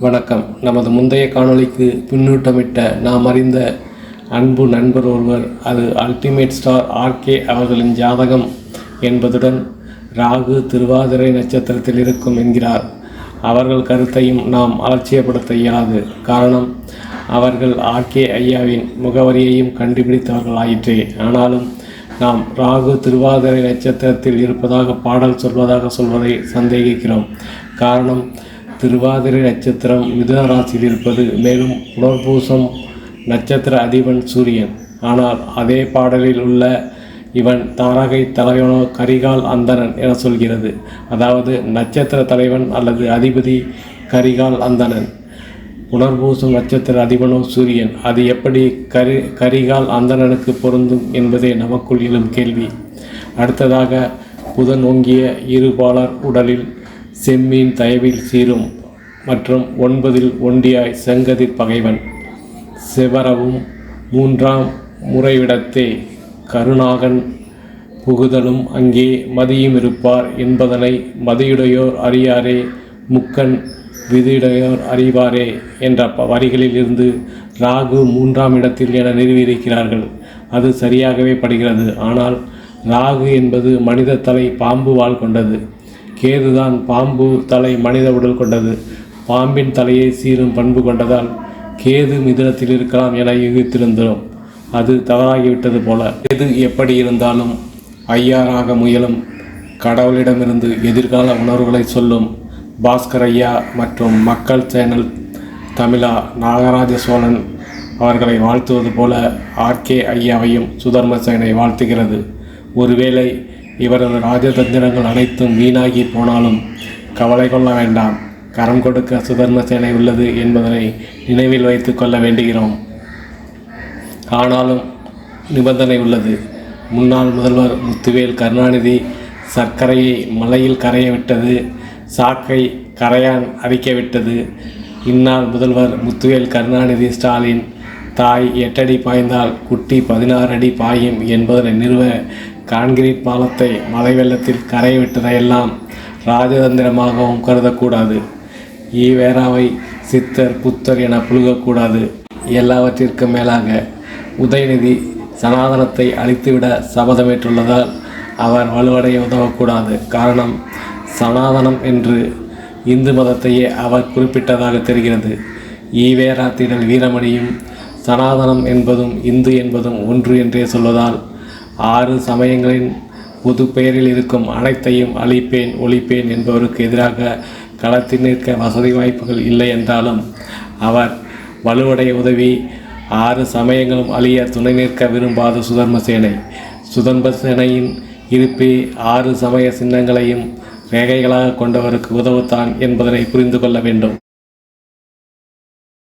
வணக்கம். நமது முந்தைய காணொளிக்கு பின்னூட்டமிட்ட நாம் அறிந்த அன்பு நண்பர் ஒருவர் அது அல்டிமேட் ஸ்டார் ஆர்கே அவர்களின் ஜாதகம் என்பதுடன் ராகு திருவாதிரை நட்சத்திரத்தில் இருக்கும் என்கிறார். அவர்கள் கருத்தையும் நாம் அலட்சியப்படுத்த இயலாது. காரணம் அவர்கள் ஆர்கே ஐயாவின் முகவரியையும் கண்டுபிடித்தவர்கள் ஆயிற்றே. ஆனாலும் நாம் ராகு திருவாதிரை நட்சத்திரத்தில் இருப்பதாக பாடல் சொல்வதாக சொல்வதை சந்தேகிக்கிறோம். காரணம் திருவாதிரை நட்சத்திரம் மிதுன ராசியில் இருப்பது மேலும் புனர்பூசம் நட்சத்திர அதிபன் சூரியன். ஆனால் அதே பாடலில் உள்ள இவன் தாரகை தலைவனோ கரிகால் அந்தணன் என சொல்கிறது. அதாவது நட்சத்திர தலைவன் அல்லது அதிபதி கரிகால் அந்தணன். புனர்பூசும் நட்சத்திர அதிபனோ சூரியன். அது எப்படி கரி கரிகால் அந்தணனுக்கு பொருந்தும் என்பதே நமக்குள் எழும் கேள்வி. அடுத்ததாக புதன் ஓங்கிய இருபாலர் உடலில் செம்மீன் தயவில் சீரும். மற்றும் ஒன்பதில் ஒண்டியாய் செங்கதிர் பகைவன். சிவரவும் மூன்றாம் முறைவிடத்தே கருணாகன் புகுதலும் அங்கே மதியும் இருப்பார் என்பதனை மதியுடையோர் அறியாரே முக்கன் விதியுடையோர் அறிவாரே என்ற ப- வரிகளில் இருந்து ராகு மூன்றாம் இடத்தில் என நிறுவியிருக்கிறார்கள். அது சரியாகவே படுகிறது. ஆனால் ராகு என்பது மனித தலை பாம்பு வால் கொண்டது. கேதுதான் பாம்பு தலை மனித உடல் கொண்டது. பாம்பின் தலையை சீரும் பண்பு கொண்டதால் கேது மிதுனத்தில் இருக்கலாம் என யூகித்திருந்தோம் அது தவறாகிவிட்டது போல. எது எப்படி இருந்தாலும் ஐயாராக முயலும். கடவுளிடமிருந்து எதிர்கால உணர்வுகளை சொல்லும். பாஸ்கர் ஐயா மற்றும் மக்கள் சேனல் தமிழா நாகராஜ சோழன் அவர்களை வாழ்த்துவது போல ஆர்கே ஐயாவையும் சுதர்ம சேனை வாழ்த்துகிறது. ஒருவேளை இவரது ராஜதந்திரங்கள் அனைத்தும் வீணாகி போனாலும் கவலை கொள்ள வேண்டாம். கரம் கொடுக்க சுதர்மசேனை உள்ளது என்பதனை நினைவில் வைத்து கொள்ள வேண்டுகிறோம். ஆனாலும் நிபந்தனை உள்ளது. முன்னாள் முதல்வர் முத்துவேல் கருணாநிதி சர்க்கரையை மலையில் கரைய விட்டது சாக்கை கரையான் அரிக்க விட்டது. இந்நாள் முதல்வர் முத்துவேல் கருணாநிதி ஸ்டாலின் தாய் எட்டடி பாய்ந்தால் குட்டி பதினாறு அடி பாயும் என்பதனை நிறுவ கான்கிரீட் பாலத்தை மழை வெள்ளத்தில் கரைய விட்டதையெல்லாம் ராஜதந்திரமாகவும் கருதக்கூடாது. ஈவேராவை சித்தர் புத்தர் என புழுகக்கூடாது. எல்லாவற்றிற்கும் மேலாக உதயநிதி சனாதனத்தை அழித்துவிட சபதமேற்றுள்ளதால் அவர் வலுவடைய உதவக்கூடாது. காரணம் சனாதனம் என்று இந்து மதத்தையே அவர் குறிப்பிட்டதாக தெரிகிறது. ஈவேரா திடல் வீரமணியும் சனாதனம் என்பதும் இந்து என்பதும் ஒன்று என்றே சொல்வதால் ஆறு சமயங்களின் பொது பெயரில் இருக்கும் அனைத்தையும் அழிப்பேன் ஒழிப்பேன் என்பவருக்கு எதிராக களத்தில் நிற்க வசதி வாய்ப்புகள் இல்லை என்றாலும் அவர் வலுவடைய உதவி ஆறு சமயங்களும் அழிய துணை நிற்க விரும்பாத சுதர்மசேனை சுதர்மசேனையின் இருப்பே ஆறு சமய சின்னங்களையும் ரேகைகளாக கொண்டவருக்கு உதவுத்தான் என்பதனை புரிந்து கொள்ள வேண்டும்.